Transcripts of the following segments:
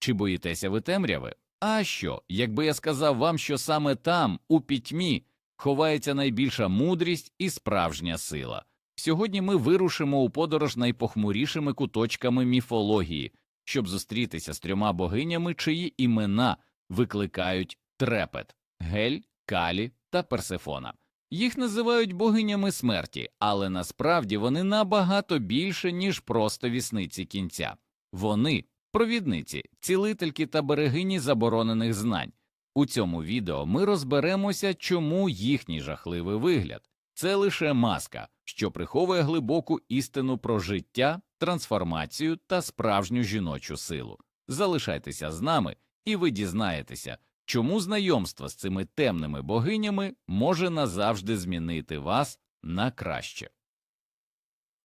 Чи боїтеся ви темряви? А що, якби я сказав вам, що саме там, у пітьмі, ховається найбільша мудрість і справжня сила? Сьогодні ми вирушимо у подорож найпохмурішими куточками міфології, щоб зустрітися з трьома богинями, чиї імена викликають трепет Гель, Калі та Персефона. Їх називають богинями смерті, але насправді вони набагато більше, ніж просто вісниці кінця. Вони провідниці, цілительки та берегині заборонених знань. У цьому відео ми розберемося, чому їхній жахливий вигляд це лише маска, що приховує глибоку істину про життя, трансформацію та справжню жіночу силу. Залишайтеся з нами, і ви дізнаєтеся, чому знайомство з цими темними богинями може назавжди змінити вас на краще.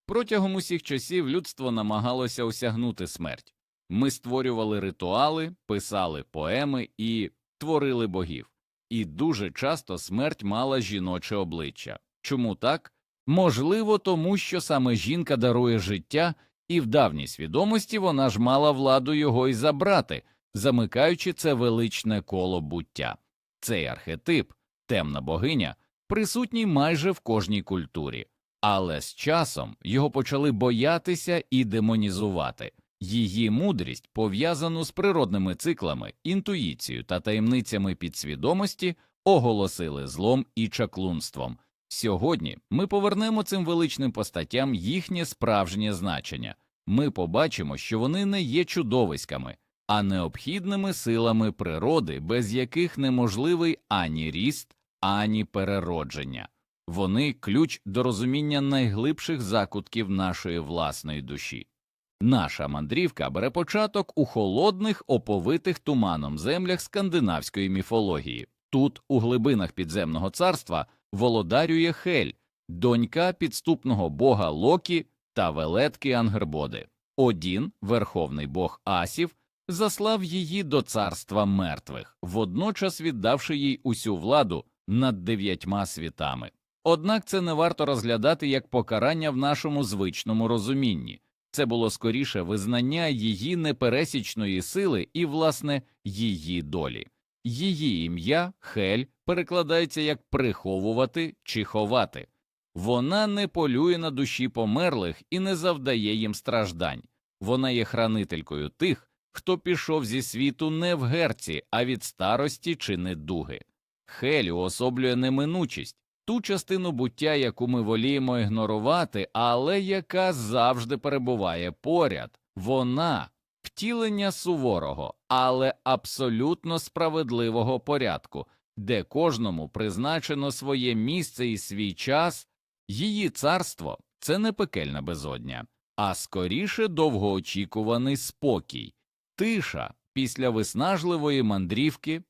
Протягом усіх часів людство намагалося осягнути смерть. Ми створювали ритуали, писали поеми і творили богів. І дуже часто смерть мала жіноче обличчя. Чому так? Можливо, тому що саме жінка дарує життя, і в давній свідомості вона ж мала владу його й забрати, замикаючи це величне коло буття. Цей архетип, темна богиня, присутній майже в кожній культурі, але з часом його почали боятися і демонізувати. Її мудрість, пов'язану з природними циклами, інтуїцією та таємницями підсвідомості, оголосили злом і чаклунством. Сьогодні ми повернемо цим величним постатям їхнє справжнє значення. Ми побачимо, що вони не є чудовиськами, а необхідними силами природи, без яких неможливий ані ріст, ані переродження. Вони ключ до розуміння найглибших закутків нашої власної душі. Наша мандрівка бере початок у холодних, оповитих туманом землях скандинавської міфології. Тут, у глибинах підземного царства, володарює Хель, донька підступного бога Локі та велетки Ангербоди. Одін, верховний бог Асів, заслав її до царства мертвих, водночас віддавши їй усю владу над дев'ятьма світами. Однак це не варто розглядати як покарання в нашому звичному розумінні. Це було скоріше визнання її непересічної сили і, власне, її долі. Її ім'я Хель перекладається як приховувати чи ховати. Вона не полює на душі померлих і не завдає їм страждань. Вона є хранителькою тих, хто пішов зі світу не в герці, а від старості чи недуги. Хель уособлює неминучість, ту частину буття, яку ми воліємо ігнорувати, але яка завжди перебуває поряд. Вона втілення суворого, але абсолютно справедливого порядку, де кожному призначено своє місце і свій час, її царство це не пекельна безодня, а скоріше довгоочікуваний спокій, тиша після виснажливої мандрівки,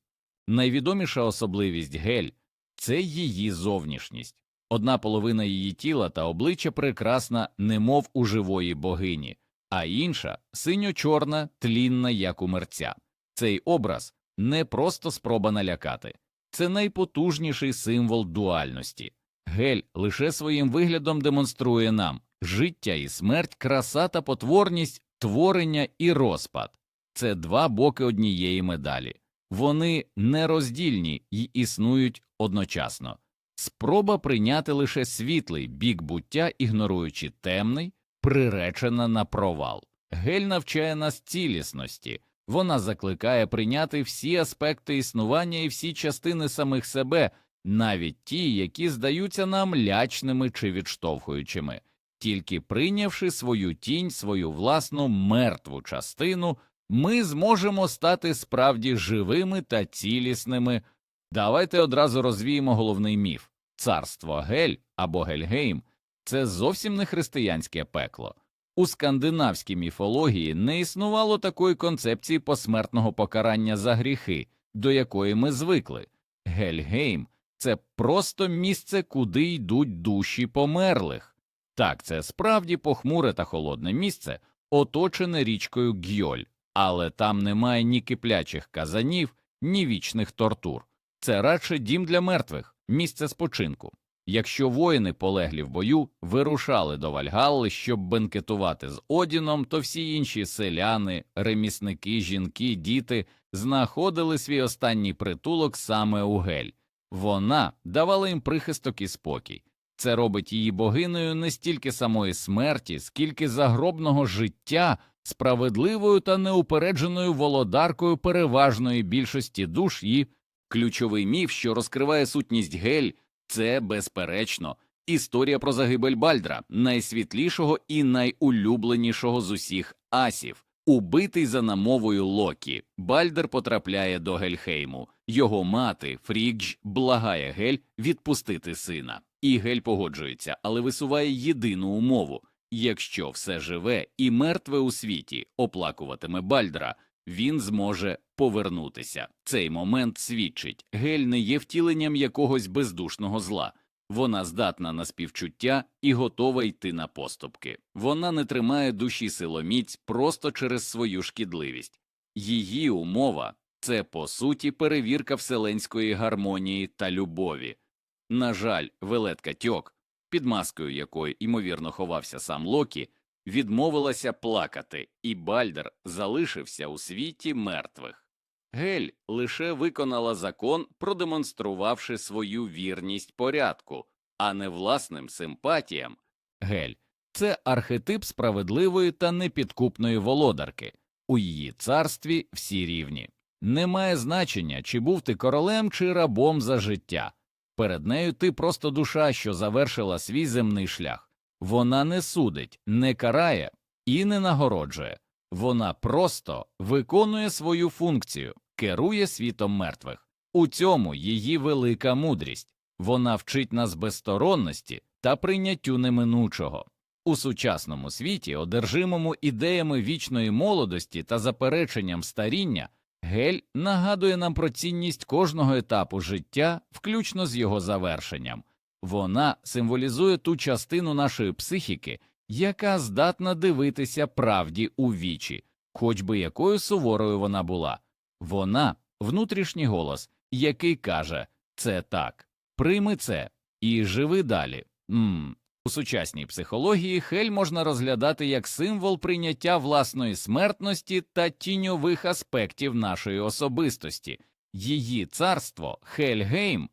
найвідоміша особливість гель це її зовнішність. Одна половина її тіла та обличчя прекрасна, немов у живої богині, а інша синьо-чорна, тлінна, як у мерця. Цей образ не просто спроба налякати, це найпотужніший символ дуальності. Гель лише своїм виглядом демонструє нам життя і смерть, краса та потворність, творення і розпад це два боки однієї медалі. Вони нероздільні й існують одночасно. Спроба прийняти лише світлий бік буття, ігноруючи темний, приречена на провал. Гель навчає нас цілісності, вона закликає прийняти всі аспекти існування і всі частини самих себе, навіть ті, які здаються нам лячними чи відштовхуючими, тільки прийнявши свою тінь, свою власну мертву частину, ми зможемо стати справді живими та цілісними. Давайте одразу розвіємо головний міф царство Гель або Гельгейм це зовсім не християнське пекло. У скандинавській міфології не існувало такої концепції посмертного покарання за гріхи, до якої ми звикли. Гельгейм це просто місце, куди йдуть душі померлих. Так, це справді похмуре та холодне місце, оточене річкою Гьоль, але там немає ні киплячих казанів, ні вічних тортур. Це радше дім для мертвих, місце спочинку. Якщо воїни полеглі в бою вирушали до Вальгалли, щоб бенкетувати з Одіном, то всі інші селяни, ремісники, жінки, діти знаходили свій останній притулок саме у Гель. Вона давала їм прихисток і спокій. Це робить її богинею не стільки самої смерті, скільки загробного життя, справедливою та неупередженою володаркою переважної більшості душ і ключовий міф, що розкриває сутність Гель, це безперечно історія про загибель Бальдра, найсвітлішого і найулюбленішого з усіх асів. Убитий за намовою Локі, Бальдер потрапляє до Гельхейму. Його мати Фрікдж благає Гель відпустити сина. І Гель погоджується, але висуває єдину умову якщо все живе і мертве у світі оплакуватиме Бальдра, він зможе повернутися. Цей момент свідчить Гель не є втіленням якогось бездушного зла. Вона здатна на співчуття і готова йти на поступки. Вона не тримає душі силоміць просто через свою шкідливість. Її умова це по суті перевірка вселенської гармонії та любові. На жаль, велетка Тьок, під маскою якої ймовірно ховався сам Локі, відмовилася плакати, і Бальдер залишився у світі мертвих. Гель лише виконала закон, продемонструвавши свою вірність порядку, а не власним симпатіям. Гель це архетип справедливої та непідкупної володарки. У її царстві всі рівні. Немає значення, чи був ти королем чи рабом за життя. Перед нею ти просто душа, що завершила свій земний шлях. Вона не судить, не карає і не нагороджує. Вона просто виконує свою функцію, керує світом мертвих. У цьому її велика мудрість. Вона вчить нас безсторонності та прийняттю неминучого. У сучасному світі, одержимому ідеями вічної молодості та запереченням старіння, гель нагадує нам про цінність кожного етапу життя, включно з його завершенням. Вона символізує ту частину нашої психіки, яка здатна дивитися правді у вічі, хоч би якою суворою вона була. Вона внутрішній голос, який каже це так, прийми це і живи далі. Мм. У сучасній психології Хель можна розглядати як символ прийняття власної смертності та тіньових аспектів нашої особистості. Її царство Хельгейм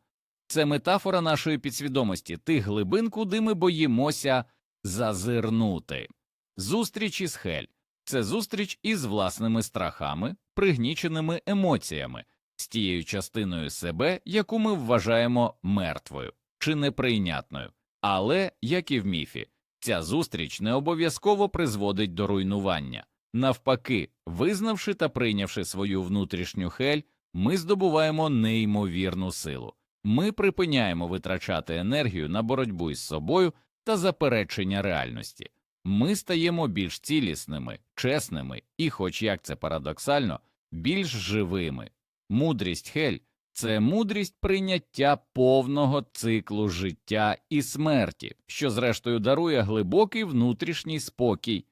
це метафора нашої підсвідомості, тих глибин, куди ми боїмося зазирнути. Зустріч із Хель це зустріч із власними страхами, пригніченими емоціями, з тією частиною себе, яку ми вважаємо мертвою чи неприйнятною. Але, як і в міфі, ця зустріч не обов'язково призводить до руйнування. Навпаки, визнавши та прийнявши свою внутрішню хель, ми здобуваємо неймовірну силу. Ми припиняємо витрачати енергію на боротьбу із собою та заперечення реальності. Ми стаємо більш цілісними, чесними і, хоч як це парадоксально, більш живими. Мудрість Хель це мудрість прийняття повного циклу життя і смерті, що зрештою дарує глибокий внутрішній спокій.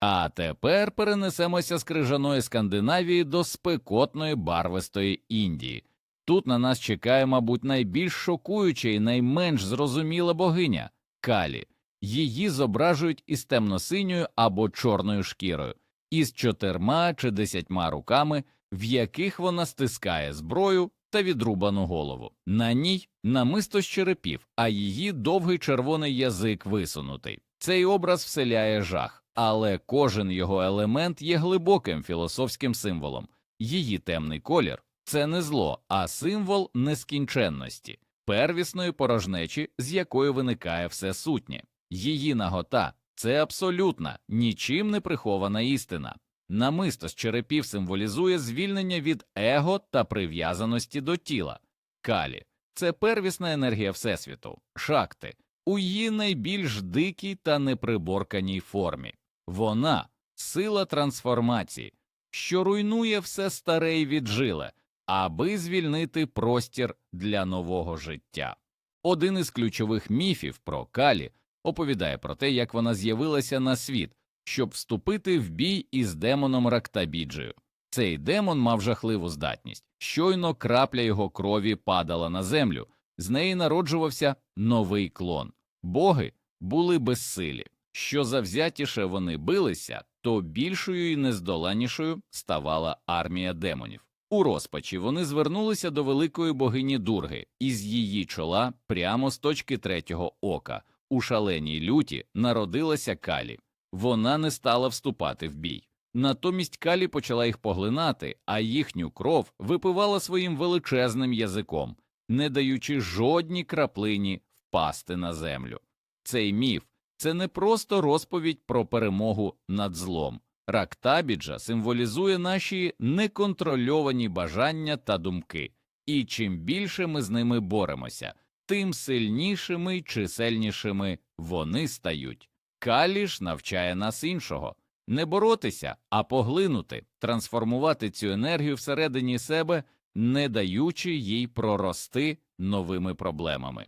А тепер перенесемося з крижаної Скандинавії до спекотної барвистої Індії. Тут на нас чекає, мабуть, найбільш шокуюча і найменш зрозуміла богиня Калі. Її зображують із темно-синьою або чорною шкірою, із чотирма чи десятьма руками, в яких вона стискає зброю та відрубану голову. На ній намисто з черепів, а її довгий червоний язик висунутий. Цей образ вселяє жах, але кожен його елемент є глибоким філософським символом. Її темний колір це не зло, а символ нескінченності, первісної порожнечі, з якої виникає все сутнє. Її нагота це абсолютна, нічим не прихована істина. Намисто з черепів символізує звільнення від его та прив'язаності до тіла. Калі це первісна енергія Всесвіту, шакти, у її найбільш дикій та неприборканій формі. Вона сила трансформації, що руйнує все старе й віджиле, аби звільнити простір для нового життя. Один із ключових міфів про Калі оповідає про те, як вона з'явилася на світ, щоб вступити в бій із демоном Рактабіджею. Цей демон мав жахливу здатність. Щойно крапля його крові падала на землю, з неї народжувався новий клон. Боги були безсилі. Що завзятіше вони билися, то більшою і нездоланішою ставала армія демонів. У розпачі вони звернулися до великої богині Дурги, і з її чола, прямо з точки третього ока, у шаленій люті народилася Калі. Вона не стала вступати в бій. Натомість Калі почала їх поглинати, а їхню кров випивала своїм величезним язиком, не даючи жодній краплині впасти на землю. Цей міф це не просто розповідь про перемогу над злом. Рактабіджа символізує наші неконтрольовані бажання та думки, і чим більше ми з ними боремося, тим сильнішими й чисельнішими вони стають. Калі ж навчає нас іншого не боротися, а поглинути, трансформувати цю енергію всередині себе, не даючи їй прорости новими проблемами.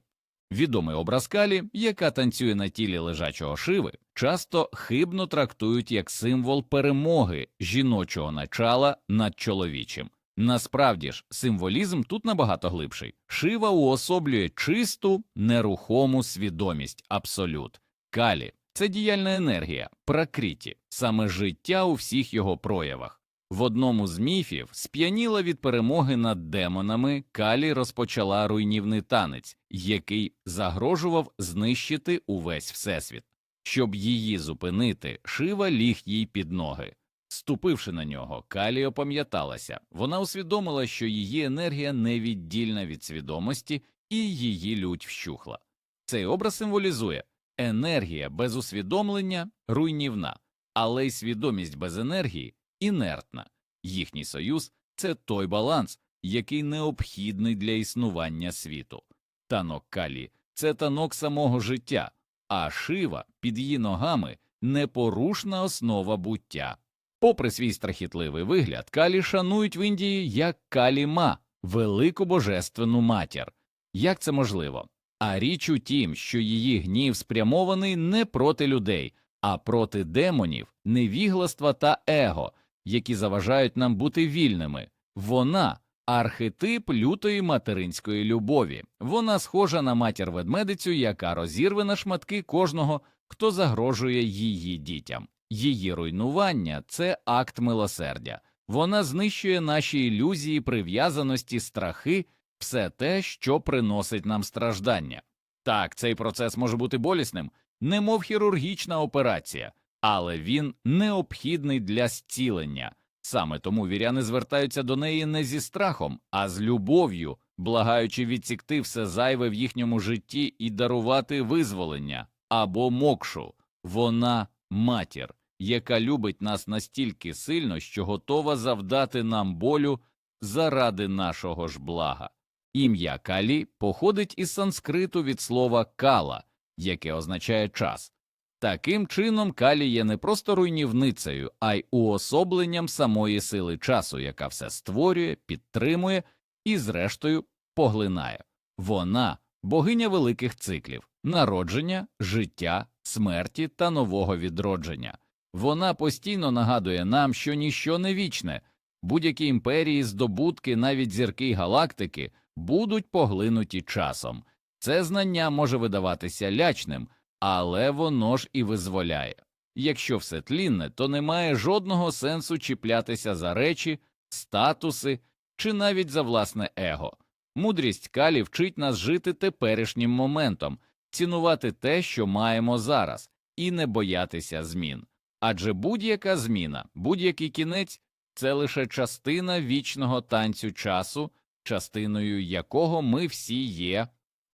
Відомий образ Калі, яка танцює на тілі лежачого шиви, часто хибно трактують як символ перемоги жіночого начала над чоловічим. Насправді ж, символізм тут набагато глибший. Шива уособлює чисту, нерухому свідомість, абсолют. Калі це діяльна енергія, пракріті, саме життя у всіх його проявах. В одному з міфів сп'яніла від перемоги над демонами, Калі розпочала руйнівний танець, який загрожував знищити увесь всесвіт. Щоб її зупинити, Шива ліг їй під ноги. Ступивши на нього, Калі опам'яталася. Вона усвідомила, що її енергія невіддільна від свідомості, і її лють вщухла. Цей образ символізує енергія без усвідомлення руйнівна, але й свідомість без енергії інертна. Їхній союз це той баланс, який необхідний для існування світу. Танок Калі це танок самого життя, а шива під її ногами непорушна основа буття. Попри свій страхітливий вигляд, Калі шанують в Індії як Каліма, велику божественну матір. Як це можливо? А річ у тім, що її гнів спрямований не проти людей, а проти демонів, невігластва та его, які заважають нам бути вільними. Вона архетип лютої материнської любові. Вона схожа на матір ведмедицю, яка розірве на шматки кожного, хто загрожує її дітям. Її руйнування це акт милосердя. Вона знищує наші ілюзії, прив'язаності, страхи, все те, що приносить нам страждання. Так, цей процес може бути болісним, немов хірургічна операція, але він необхідний для зцілення. Саме тому віряни звертаються до неї не зі страхом, а з любов'ю, благаючи відсікти все зайве в їхньому житті і дарувати визволення або мокшу. Вона матір, яка любить нас настільки сильно, що готова завдати нам болю заради нашого ж блага. Ім'я Калі походить із санскриту від слова кала, яке означає час. Таким чином, Калі є не просто руйнівницею, а й уособленням самої сили часу, яка все створює, підтримує і, зрештою, поглинає. Вона богиня великих циклів, народження, життя, смерті та нового відродження. Вона постійно нагадує нам, що ніщо не вічне, будь-які імперії, здобутки, навіть зірки галактики будуть поглинуті часом. Це знання може видаватися лячним але воно ж і визволяє. Якщо все тлінне, то немає жодного сенсу чіплятися за речі, статуси чи навіть за власне его. Мудрість Калі вчить нас жити теперішнім моментом, цінувати те, що маємо зараз, і не боятися змін. Адже будь-яка зміна, будь-який кінець це лише частина вічного танцю часу, частиною якого ми всі є.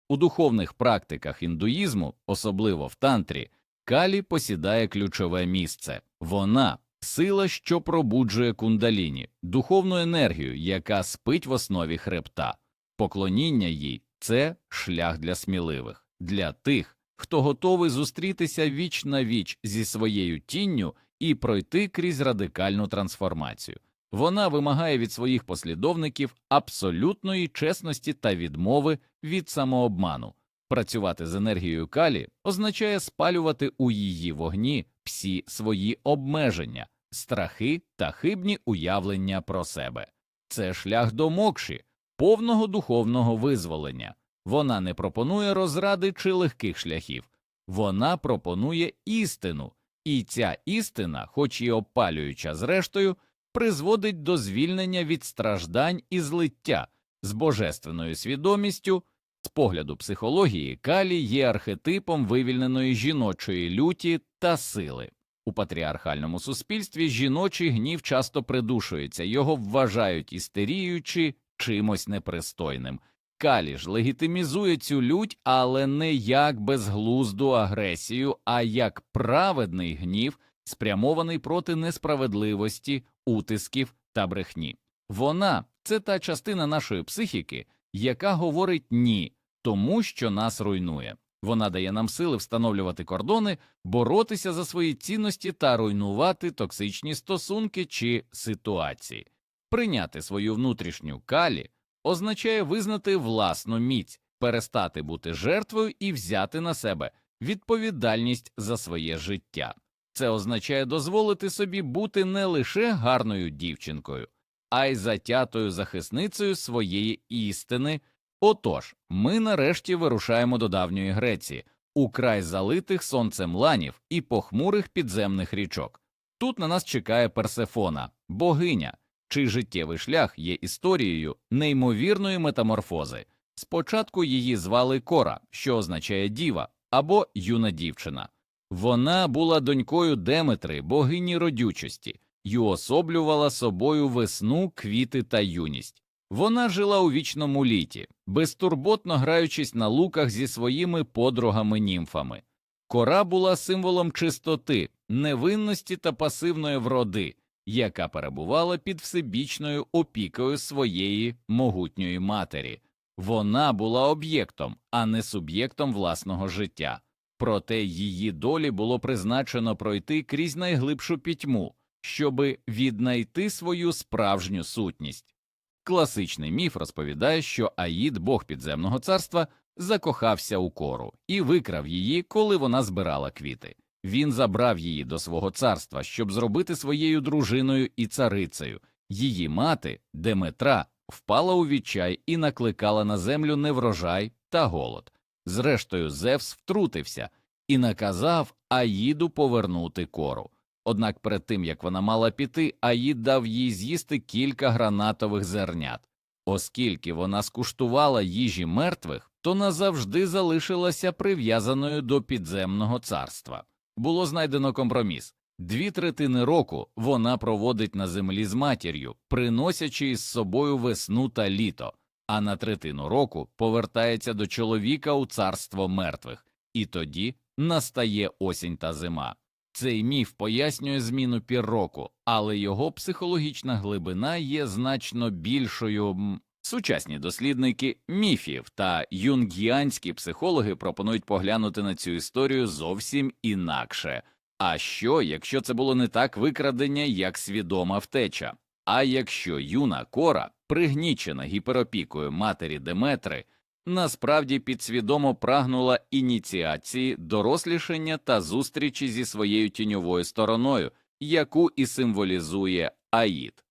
У духовних практиках індуїзму, особливо в тантрі, калі посідає ключове місце вона сила, що пробуджує кундаліні, духовну енергію, яка спить в основі хребта. Поклоніння їй це шлях для сміливих, для тих, хто готовий зустрітися віч на віч зі своєю тінню і пройти крізь радикальну трансформацію. Вона вимагає від своїх послідовників абсолютної чесності та відмови від самообману. Працювати з енергією калі означає спалювати у її вогні всі свої обмеження, страхи та хибні уявлення про себе. Це шлях до мокші, повного духовного визволення. Вона не пропонує розради чи легких шляхів, вона пропонує істину, і ця істина, хоч і опалююча зрештою, призводить до звільнення від страждань і злиття з божественною свідомістю. З погляду психології, Калі є архетипом вивільненої жіночої люті та сили. У патріархальному суспільстві жіночий гнів часто придушується, його вважають істерією чи чимось непристойним. Калі ж легітимізує цю лють, але не як безглузду агресію, а як праведний гнів, спрямований проти несправедливості, утисків та брехні. Вона це та частина нашої психіки, яка говорить ні тому, що нас руйнує. Вона дає нам сили встановлювати кордони, боротися за свої цінності та руйнувати токсичні стосунки чи ситуації. Прийняти свою внутрішню калі означає визнати власну міць, перестати бути жертвою і взяти на себе відповідальність за своє життя. Це означає дозволити собі бути не лише гарною дівчинкою, а й затятою захисницею своєї істини. Отож, ми нарешті вирушаємо до давньої Греції, у край залитих сонцем ланів і похмурих підземних річок. Тут на нас чекає Персефона, богиня, чий життєвий шлях є історією неймовірної метаморфози. Спочатку її звали Кора, що означає діва або юна дівчина. Вона була донькою Деметри, богині родючості, й уособлювала собою весну, квіти та юність. Вона жила у вічному літі, безтурботно граючись на луках зі своїми подругами німфами. Кора була символом чистоти, невинності та пасивної вроди, яка перебувала під всебічною опікою своєї могутньої матері. Вона була об'єктом, а не суб'єктом власного життя. Проте її долі було призначено пройти крізь найглибшу пітьму, щоби віднайти свою справжню сутність. Класичний міф розповідає, що Аїд, бог підземного царства, закохався у кору і викрав її, коли вона збирала квіти. Він забрав її до свого царства, щоб зробити своєю дружиною і царицею. Її мати, Деметра, впала у відчай і накликала на землю неврожай та голод. Зрештою, Зевс втрутився і наказав Аїду повернути кору. Однак перед тим як вона мала піти, Аїд дав їй з'їсти кілька гранатових зернят. Оскільки вона скуштувала їжі мертвих, то назавжди залишилася прив'язаною до підземного царства. Було знайдено компроміс. Дві третини року вона проводить на землі з матір'ю, приносячи із собою весну та літо, а на третину року повертається до чоловіка у царство мертвих, і тоді настає осінь та зима. Цей міф пояснює зміну пір року, але його психологічна глибина є значно більшою. Сучасні дослідники міфів та юнгіанські психологи пропонують поглянути на цю історію зовсім інакше. А що, якщо це було не так викрадення, як свідома втеча? А якщо юна кора, пригнічена гіперопікою матері Деметри, насправді підсвідомо прагнула ініціації, дорослішання та зустрічі зі своєю тіньовою стороною, яку і символізує Аїд.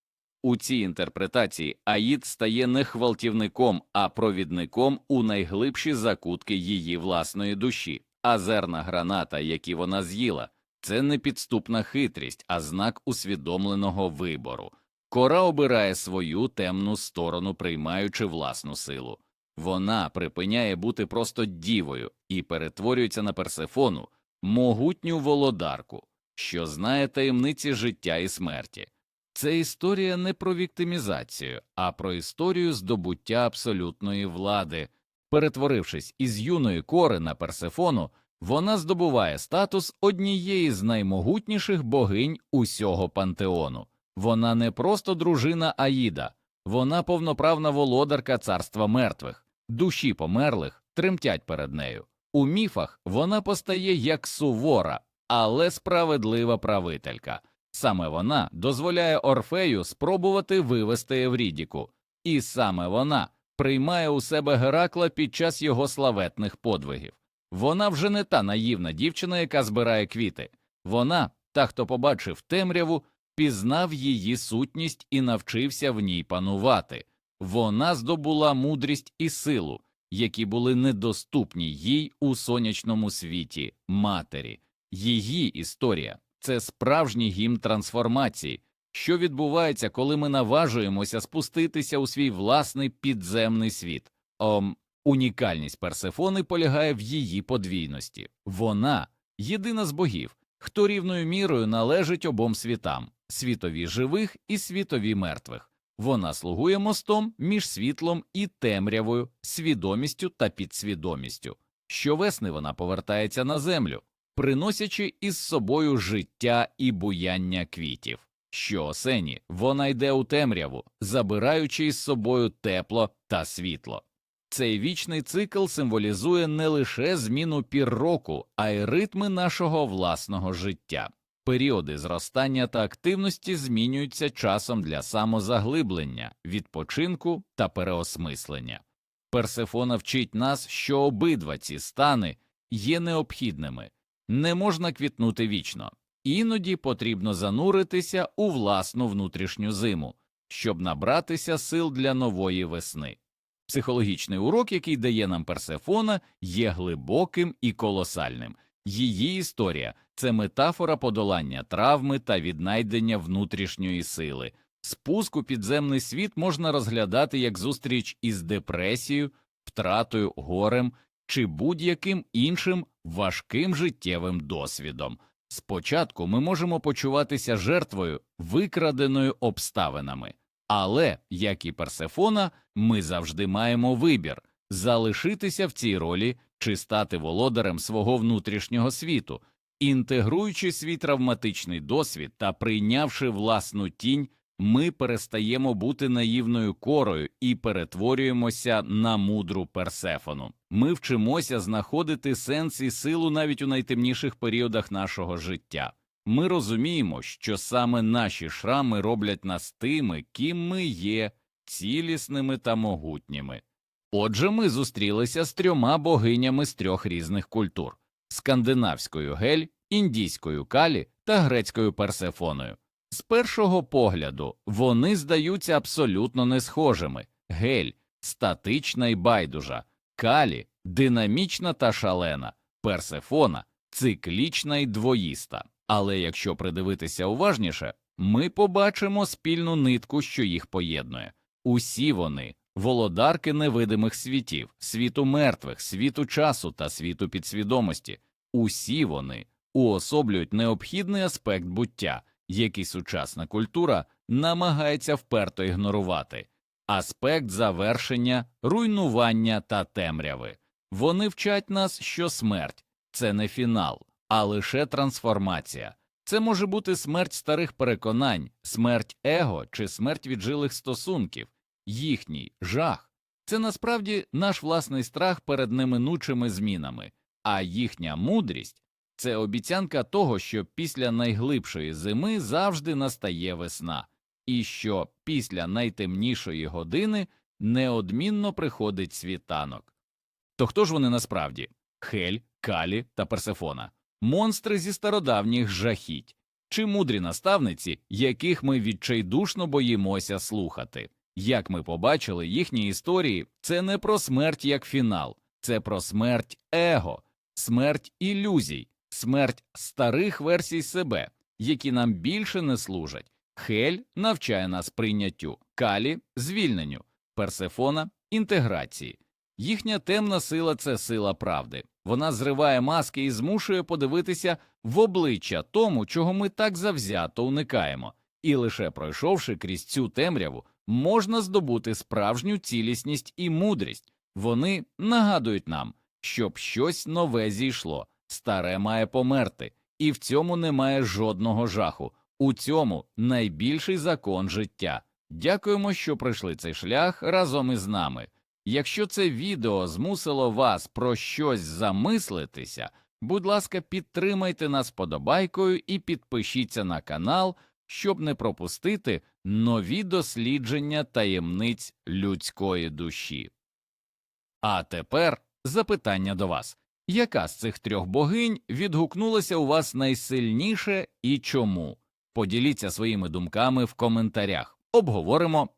У цій інтерпретації Аїд стає не хвалтівником, а провідником у найглибші закутки її власної душі, а зерна граната, які вона з'їла, це не підступна хитрість, а знак усвідомленого вибору. Кора обирає свою темну сторону, приймаючи власну силу. Вона припиняє бути просто дівою і перетворюється на персефону, могутню володарку, що знає таємниці життя і смерті. Це історія не про віктимізацію, а про історію здобуття абсолютної влади. Перетворившись із юної кори на персефону, вона здобуває статус однієї з наймогутніших богинь усього пантеону. Вона не просто дружина Аїда, вона повноправна володарка царства мертвих, душі померлих тремтять перед нею. У міфах вона постає як сувора, але справедлива правителька. Саме вона дозволяє Орфею спробувати вивести Еврідіку, і саме вона приймає у себе Геракла під час його славетних подвигів. Вона вже не та наївна дівчина, яка збирає квіти. Вона, та, хто побачив темряву, пізнав її сутність і навчився в ній панувати. Вона здобула мудрість і силу, які були недоступні їй у сонячному світі матері. Її історія це справжній гімн трансформації, що відбувається, коли ми наважуємося спуститися у свій власний підземний світ. Ом, унікальність Персефони полягає в її подвійності. Вона єдина з богів, хто рівною мірою належить обом світам світові живих і світові мертвих. Вона слугує мостом між світлом і темрявою, свідомістю та підсвідомістю. Щовесни вона повертається на землю, приносячи із собою життя і буяння квітів. Щоосені вона йде у темряву, забираючи із собою тепло та світло. Цей вічний цикл символізує не лише зміну пір року, а й ритми нашого власного життя. Періоди зростання та активності змінюються часом для самозаглиблення, відпочинку та переосмислення. Персефона вчить нас, що обидва ці стани є необхідними, не можна квітнути вічно, іноді потрібно зануритися у власну внутрішню зиму, щоб набратися сил для нової весни. Психологічний урок, який дає нам Персефона, є глибоким і колосальним. Її історія це метафора подолання травми та віднайдення внутрішньої сили. Спуск у підземний світ можна розглядати як зустріч із депресією, втратою, горем чи будь-яким іншим важким життєвим досвідом. Спочатку ми можемо почуватися жертвою, викраденою обставинами, але, як і Персефона, ми завжди маємо вибір залишитися в цій ролі чи стати володарем свого внутрішнього світу, інтегруючи свій травматичний досвід та прийнявши власну тінь, ми перестаємо бути наївною корою і перетворюємося на мудру персефону. Ми вчимося знаходити сенс і силу навіть у найтемніших періодах нашого життя. Ми розуміємо, що саме наші шрами роблять нас тими, ким ми є, цілісними та могутніми. Отже, ми зустрілися з трьома богинями з трьох різних культур скандинавською гель, індійською калі та грецькою персефоною. З першого погляду вони здаються абсолютно не схожими гель статична і байдужа, калі динамічна та шалена, персефона циклічна і двоїста. Але якщо придивитися уважніше, ми побачимо спільну нитку, що їх поєднує. Усі вони володарки невидимих світів, світу мертвих, світу часу та світу підсвідомості. Усі вони уособлюють необхідний аспект буття, який сучасна культура намагається вперто ігнорувати аспект завершення, руйнування та темряви. Вони вчать нас, що смерть це не фінал, а лише трансформація. Це може бути смерть старих переконань, смерть его чи смерть віджилих стосунків, їхній жах. Це насправді наш власний страх перед неминучими змінами, а їхня мудрість це обіцянка того, що після найглибшої зими завжди настає весна, і що після найтемнішої години неодмінно приходить світанок. То хто ж вони насправді Хель, Калі та Персефона, монстри зі стародавніх жахіть, чи мудрі наставниці, яких ми відчайдушно боїмося слухати? Як ми побачили, їхні історії це не про смерть як фінал, це про смерть его, смерть ілюзій, смерть старих версій себе, які нам більше не служать. Хель навчає нас прийняттю, калі звільненню, персефона інтеграції. Їхня темна сила це сила правди. Вона зриває маски і змушує подивитися в обличчя тому, чого ми так завзято уникаємо, і лише пройшовши крізь цю темряву, можна здобути справжню цілісність і мудрість. Вони нагадують нам, щоб щось нове зійшло, старе має померти, і в цьому немає жодного жаху. У цьому найбільший закон життя. Дякуємо, що пройшли цей шлях разом із нами. Якщо це відео змусило вас про щось замислитися, будь ласка, підтримайте нас подобайкою і підпишіться на канал, щоб не пропустити нові дослідження таємниць людської душі. А тепер запитання до вас яка з цих трьох богинь відгукнулася у вас найсильніше і чому? Поділіться своїми думками в коментарях, обговоримо